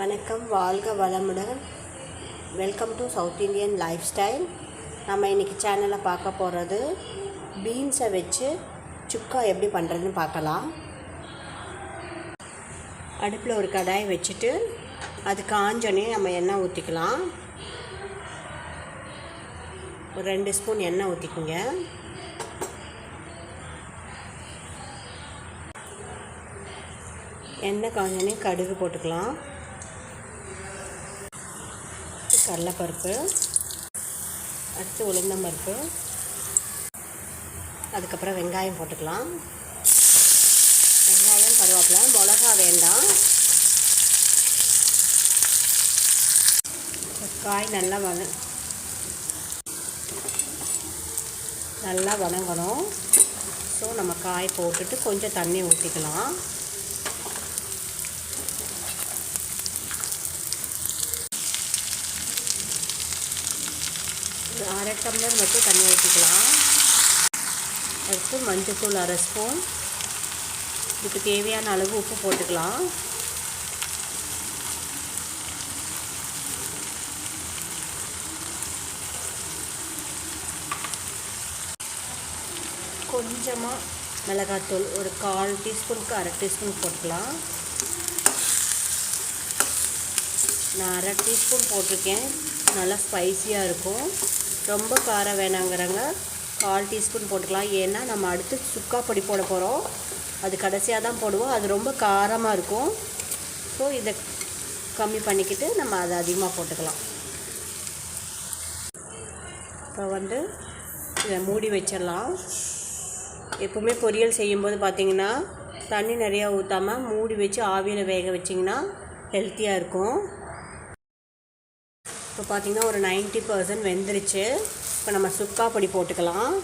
வணக்கம் வாழ்க வளமுடன். Welcome to south Indian life style நம்ம இன்றைக்கி சேனலில் பார்க்க போகிறது பீன்ஸை வச்சு சுக்கா எப்படி பண்ணுறதுன்னு பார்க்கலாம். அடுப்பில் ஒரு கடாயை வச்சுட்டு அது காஞ்சோடனே நம்ம எண்ணெய் ஊற்றிக்கலாம் ஒரு ரெண்டு ஸ்பூன் எண்ணெய் ஊற்றிக்குங்க எண்ணெய் காஞ்சோடனே கடுகு போட்டுக்கலாம். கடலைப்பருப்பு அடுத்து உளுந்தம்பருப்பு அதுக்கப்புறம் வெங்காயம் போட்டுக்கலாம். வெங்காயம் கருவேப்பிலை மிளகா வேண்டாம். காய் நல்லா வன நல்லா வணங்கணும் ஸோ நம்ம காய் போட்டுட்டு கொஞ்சம் தண்ணி ஊற்றிக்கலாம் ஒரு அரை டம்ளர் மட்டும் தண்ணி ஊற்றிக்கலாம். அடுத்து மஞ்சத்தூள் அரை ஸ்பூன். இதுக்கு தேவையான அளவு உப்பு போட்டுக்கலாம். கொஞ்சமாக மிளகாத்தூள் ஒரு கால் டீஸ்பூனுக்கு அரை டீஸ்பூன் போட்டுக்கலாம். நான் அரை டீஸ்பூன் போட்டிருக்கேன். நல்லா ஸ்பைஸியாக இருக்கும். ரொம்ப காரம் வேணாங்கிறாங்க. கால் டீஸ்பூன் போட்டுக்கலாம். ஏன்னா நம்ம அடுத்து சுக்கா பொடி போட போகிறோம் அது கடைசியாக தான் போடுவோம். அது ரொம்ப காரமாக இருக்கும். ஸோ இதை கம்மி பண்ணிக்கிட்டு நம்ம அதை அதிகமாக போட்டுக்கலாம். இப்போ வந்து இதை மூடி வச்சிடலாம். எப்போவுமே பொரியல் செய்யும்போது பார்த்திங்கன்னா தண்ணி நிறையா ஊற்றாமல் மூடி வச்சு ஆவியில் வேக வச்சிங்கன்னா ஹெல்த்தியாக இருக்கும். இப்போ பார்த்திங்கன்னா ஒரு நைன்ட்டி பர்சன்ட் வெந்துருச்சு. இப்போ நம்ம சுக்கா பொடி போட்டுக்கலாம்.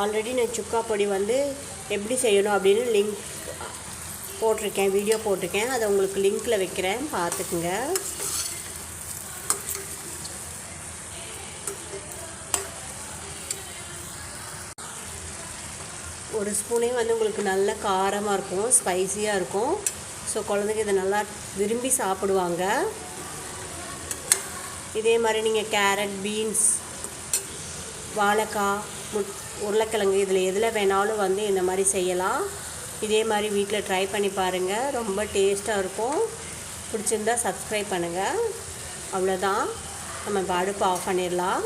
ஆல்ரெடி நான் சுக்கா பொடி வந்து எப்படி செய்யணும் அப்படின்னு லிங்க் போட்டிருக்கேன் வீடியோ போட்டிருக்கேன். அதை உங்களுக்கு லிங்க்கில் வைக்கிறேன் பார்த்துக்குங்க. ஒரு ஸ்பூனே வந்து உங்களுக்கு நல்ல காரமாக இருக்கும் ஸ்பைஸியாக இருக்கும். ஸோ குழந்தைங்க இதை நல்லா விரும்பி சாப்பிடுவாங்க. இதே மாதிரி நீங்கள் கேரட் பீன்ஸ் வாழைக்காய் முட் உருளைக்கிழங்கு இதில் எதில் வேணாலும் வந்து இந்த மாதிரி செய்யலாம். இதே மாதிரி வீட்டில் ட்ரை பண்ணி பாருங்கள் ரொம்ப டேஸ்ட்டாக இருக்கும். பிடிச்சிருந்தா சப்ஸ்கிரைப் பண்ணுங்கள் அவ்வளோதான் நம்ம இப்போ அடுப்பு ஆஃப் பண்ணிடலாம்.